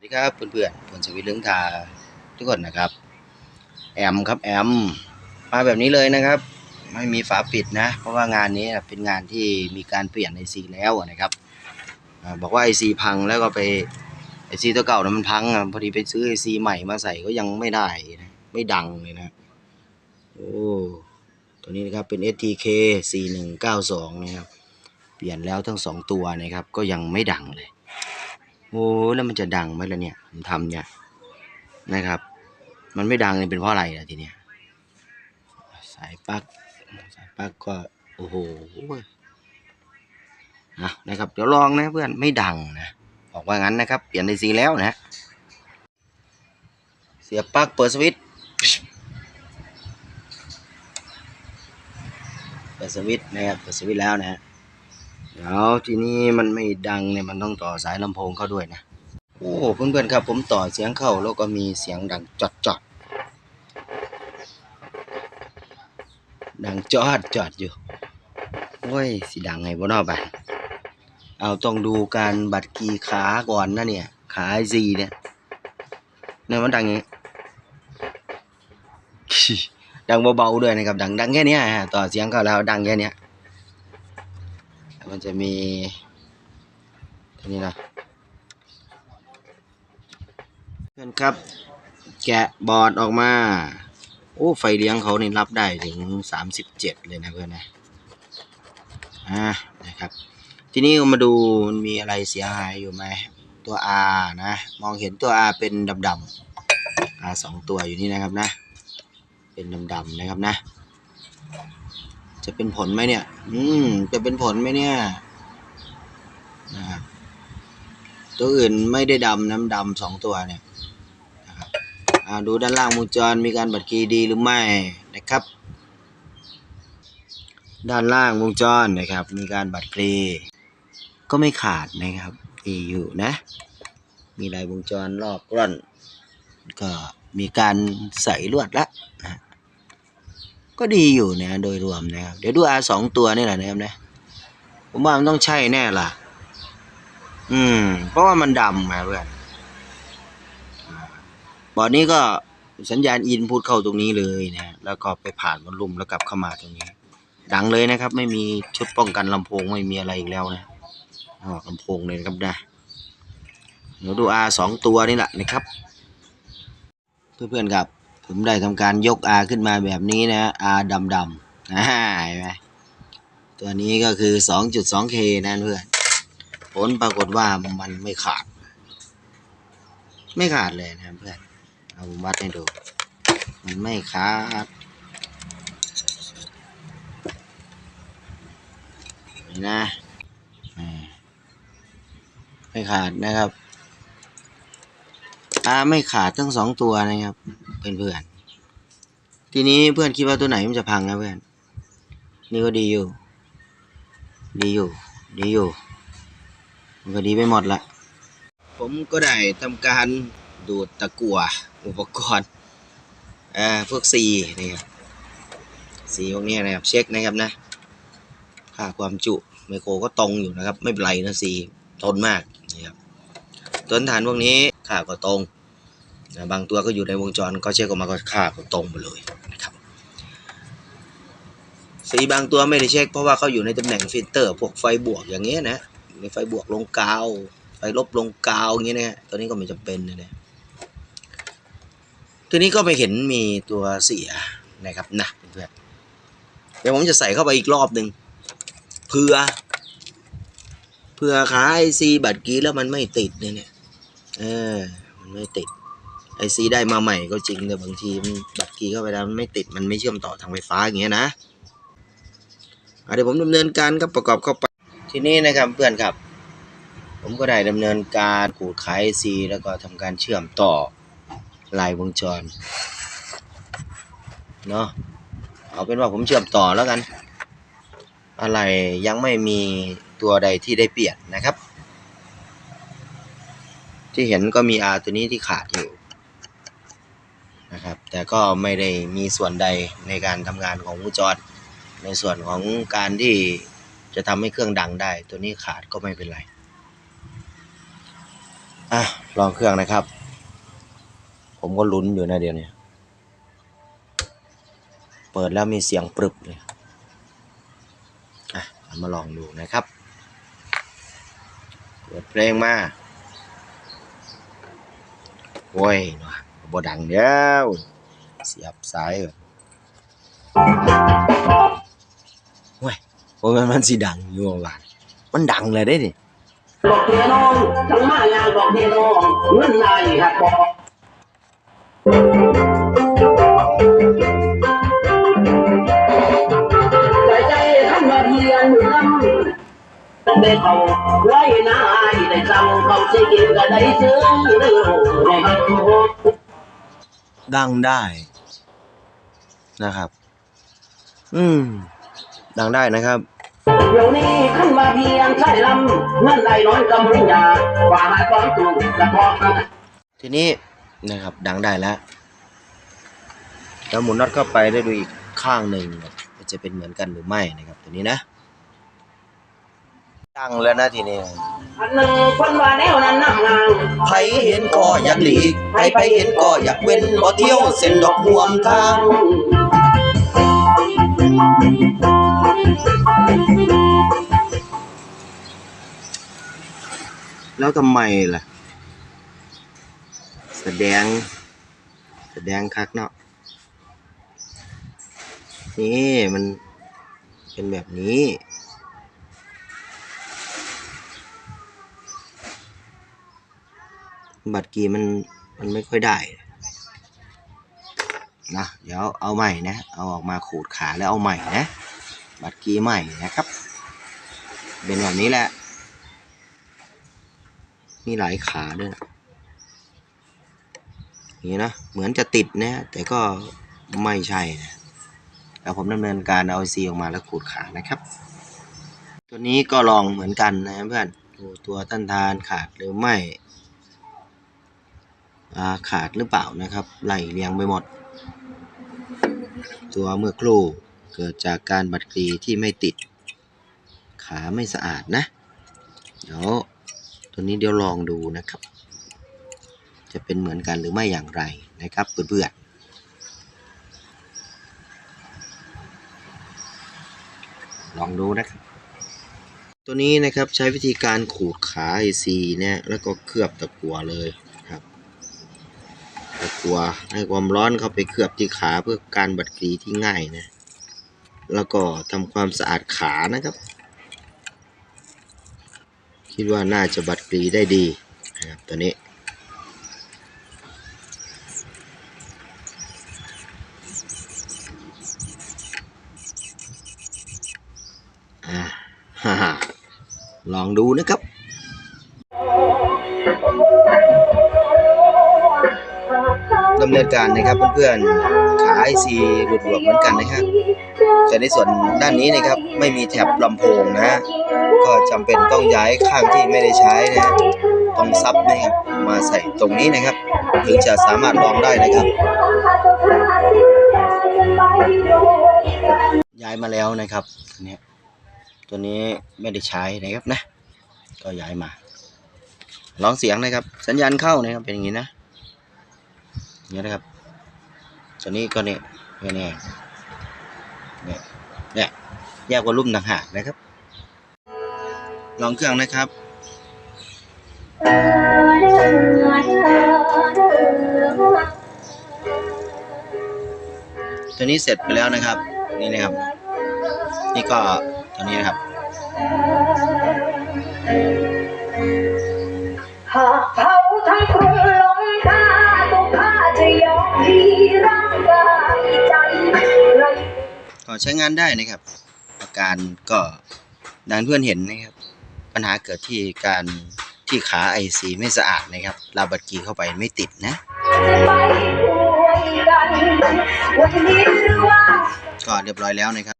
สวัสดีครับเพื่อนๆผลสวิตเรื่องทาทุกคนนะครับ แอมครับแอมมาแบบนี้เลยนะครับ ไม่มีฝาปิดนะ เพราะว่างานนี้เป็นงานที่มีการเปลี่ยนไอซีแล้วนะครับบอกว่าไอซีพังแล้วก็ไปไอซีตัวเก่านะมันพังพอดีไปซื้อไอซีใหม่มาใส่ก็ยังไม่ได้นะไม่ดังเลยนะโอ้ตัวนี้นะครับเป็น STK 4192นะครับเปลี่ยนแล้วทั้งสองตัวนะครับก็ยังไม่ดังเลย โอ้แล้วมันจะดังไหมล่ะเนี่ยผมทำเนี่ยนะครับ มันไม่ดังเนี่ยเป็นเพราะอะไรล่ะทีเนี้ยสายปลั๊กสายปลั๊กก็โอ้โหนะนะครับเดี๋ยวลองนะเพื่อนไม่ดังนะบอกว่างั้นนะครับ เปลี่ยนไอซีแล้วนะเสียบปลั๊กเปิดสวิตช์เปิดสวิตช์นะครับเปิดสวิตช์แล้วนะฮะ เดี๋ยวทีนี้มันไม่ดังเนี่ยมันต้องต่อสายลำโพงเข้าด้วยนะโอ้เพื่อนๆครับ ผมต่อเสียงเข้าแล้วก็มีเสียงดังจอดจอดดังจอดจอดอยู่โอ้ยสิดังไงบ่นอบ่ะเอาต้องดูการบัดกีขาก่อนนะเนี่ย ขาไอซีเนี่ยเนี่ยมันดังอย่างนี้ดังเบาๆด้วยนะครับ ดังดังแค่นี้ฮะต่อเสียงเข้าแล้วดังแค่นี้ มันจะมีตัวนี้นะเพื่อนครับ แกะบอร์ดออกมา โอ้ไฟเลี้ยงเขานี่รับได้ถึงสามสิบเจ็ดเลยนะเพื่อนนะอ่านะครับ ทีนี้มาดูมันมีอะไรเสียหายอยู่ไหมตัว R นะ มองเห็นตัว R เป็นดำๆ R สองตัวอยู่นี่นะครับนะ เป็นดำๆนะครับนะ จะเป็นผลไหมเนี่ย อืม จะเป็นผลไหมเนี่ยนะครับตัวอื่นไม่ได้ดำน้ำดำสองตัวเนี่ยนะครับอ่าดูด้านล่างวงจรมีการบัดกีดีหรือไม่นะครับ ด้านล่างวงจรนะครับ มีการบัดกรีก็ไม่ขาดนะครับดีอยู่นะ มีลายวงจรรอบกลอน ก็มีการใส่ลวดละนะ ก็ดีอยู่นะโดยรวมนะครับ เดี๋ยวดู R สองตัวนี่แหละนะครับนะผมว่ามันต้องใช่แน่ล่ะ อืม เพราะว่ามันดำมาเพื่อนอ่าบอร์ดนี้ก็สัญญาณอินพุตเข้าตรงนี้เลยนะแล้วก็ไปผ่านวอลลุ่มแล้วกลับเข้ามาตรงนี้ ดังเลยนะครับ ไม่มีชุดป้องกันลำโพงไม่มีอะไรอีกแล้วนะออกลำโพงเลยครับนะเดี๋ยวดู R สองตัวนี่แหละนะครับ เพื่อนๆครับ ผมได้ทำการยก R ขึ้นมาแบบนี้นะ R ดำดำๆอ่าเห็นไหมตัวนี้ก็คือ 2.2K นะเพื่อน ผลปรากฏว่ามันไม่ขาด ไม่ขาดเลยนะเพื่อน เอาผมวัดให้ดู มันไม่ขาดนี่นะไม่ขาดนะครับาไม่ขาดทั้งสองตัวนะครับเพื่อนเพื่อนทีนี้เพื่อนคิดว่าตัวไหนมันจะพังนะเพื่อน นี่ก็ดีอยู่ ดีอยู่ ดีอยู่ มันก็ดีไปหมดละผมก็ได้ทำการดูดตะกั่วอุปกรณ์อ่าพวกสีนี่ครับสีพวกนี้นะครับเช็คนะครับนะ ค่าความจุไมโครก็ตรงอยู่นะครับ ไม่เป็นไรนะสีทนมากนี่ครับต้นฐานพวกนี้ค่าก็ตรง บางตัวก็อยู่ในวงจรก็เช็คออกมาก็ค่าก็ตรงไปเลยนะครับสีบางตัวไม่ได้เช็คเพราะว่าเขาอยู่ในตำแหน่งฟิลเตอร์พวกไฟบวกอย่างเงี้ยนะมีไฟบวกลงกาว ไฟลบลงกาวอย่างเงี้ยนะตัวนี้ก็ไม่จำเป็นนะเนี่ยตัวนี้ก็ไม่เห็นมีตัวเสียนะครับนะเพื่อนเดี๋ยวผมจะใส่เข้าไปอีกรอบหนึ่งเพื่อเพื่อขายซีบัตรกี้แล้วมันไม่ติดเนี่ยเนี่ยเออมันไม่ติด ไอซีได้มาใหม่ก็จริงแต่บางทีมันบัตรกีย์เข้าไปแล้วมันไม่ติดมันไม่เชื่อมต่อทางไฟฟ้าอย่างเงี้ยนะเดี๋ยวผมดำเนินการก็ประกอบเข้าไปทีนี้นะครับเพื่อนครับ ผมก็ได้ดำเนินการขูดขายไอซีแล้วก็ทำการเชื่อมต่อลายวงจรเนาะเอาเป็นว่าผมเชื่อมต่อแล้วกัน อะไรยังไม่มีตัวใดที่ได้เปลี่ยนนะครับ ที่เห็นก็มี R ตัวนี้ที่ขาดอยู่ ก็ไม่ได้มีส่วนใดในการทำงานของวงจร ในส่วนของการที่จะทำให้เครื่องดังได้ ตัวนี้ขาดก็ไม่เป็นไรอะลองเครื่องนะครับ ผมก็ลุ้นอยู่นะเดี๋ยวนี้เปิดแล้วมีเสียงปรึบเลยอะมาลองดูนะครับ เปิดเพลงมาโว้ยหน่อยบ่ดังเดียว เสียบสายก่อนโว้ยโอ้ยมันสิดังอยู่ว่ามันดังเลยได้ดิบอกเทน้องทั้งมายางบอกเทน้องเงินนายหักบอกใจใจทำมาเพียงลำต้องได้เขาไว้นายได้จำเขาสิกินก็ได้ซื้อเรื่องในหักดังได้ นะครับ อืม ดังได้นะครับเดี๋ยวนี้ขึ้นมาเพียงใช่ลำเงินนายน้อยกำลังยาว่าหาความถูกกระพอกกันทีนี้นะครับ ดังได้แล้วแล้วหมุนน็อตเข้าไปได้ดูอีกข้างหนึ่งว่าจะเป็นเหมือนกันหรือไม่นะครับตัวนี้นะดังแล้วนะทีนี้อันหนึ่งคนว่าแนวนั้นนั่งงางไผเห็นก็อยากหลีกไผไผเห็นก็อยากเว้นบ่เที่ยวเส้นดอกห่วมทาง แล้วทำไมล่ะ แสดง แสดงคักเนาะนี่มันเป็นแบบนี้บัตรกีมันมันไม่ค่อยได้ นะเดี๋ยวเอาใหม่นะ เอาออกมาขูดขาแล้วเอาใหม่นะ บัตรกีใหม่นะครับ เป็นแบบนี้แหละ มีหลายขาด้วยนี่นี้นะ เหมือนจะติดนะแต่ก็ไม่ใช่นะแล้วผมดำเนินการเอาซีออกมาแล้วขูดขานะครับ ตัวนี้ก็ลองเหมือนกันนะเพื่อนดูตัวต้านทานขาดหรือไม่ขาดหรือเปล่านะครับไหลเรียงไปหมด ตัวเมื่อครู่เกิดจากการบัดกรีที่ไม่ติด ขาไม่สะอาดนะ เดี๋ยวตัวนี้เดี๋ยวลองดูนะครับ จะเป็นเหมือนกันหรือไม่อย่างไรนะครับเพื่อนๆลองดูนะครับ ตัวนี้นะครับใช้วิธีการขูดขา IC เนี่ยแล้วก็เคลือบตะกั่วเลยครับ ตะกัวให้ความร้อนเข้าไปเคลือบที่ขาเพื่อการบัดกรีที่ง่ายนะ แล้วก็ทำความสะอาดขานะครับ คิดว่าน่าจะบัดกรีได้ดีนะครับตัวนี้ลองดูนะครับ ดำเนินการนะครับเพื่อนๆขาไอซีหลุดหลวมเหมือนกันนะครับแต่ในส่วนด้านนี้นะครับไม่มีแถบลำโพงนะฮะก็จำเป็นต้องย้ายข้างที่ไม่ได้ใช้นะฮะตรงซับนะครับมาใส่ตรงนี้นะครับ ถึงจะสามารถลองได้นะครับ ย้ายมาแล้วนะครับตัวเนี้ยตัวนี้ไม่ได้ใช้นะครับนะ ก็ย้ายมา ลองเสียงนะครับ สัญญาณเข้านะครับเป็นอย่างนี้นะ อย่างนี้นะครับตัวนี้ก็เนี่ยเนี่ยเนี่ยเนี่ยเนี่ยแยกวอลลุ่มต่างหากนะครับ ลองเครื่องนะครับตัวนี้เสร็จไปแล้วนะครับ นี่นะครับ นี่ก็ตัวนี้นะครับหากเขาทั้งคุณ ก็ใช้งานได้นะครับ อาการก็ดังเพื่อนเห็นนะครับ ปัญหาเกิดที่การที่ขาไอซีไม่สะอาดนะครับลาบัดกีเข้าไปไม่ติดนะ ก็เรียบร้อยแล้วนะครับ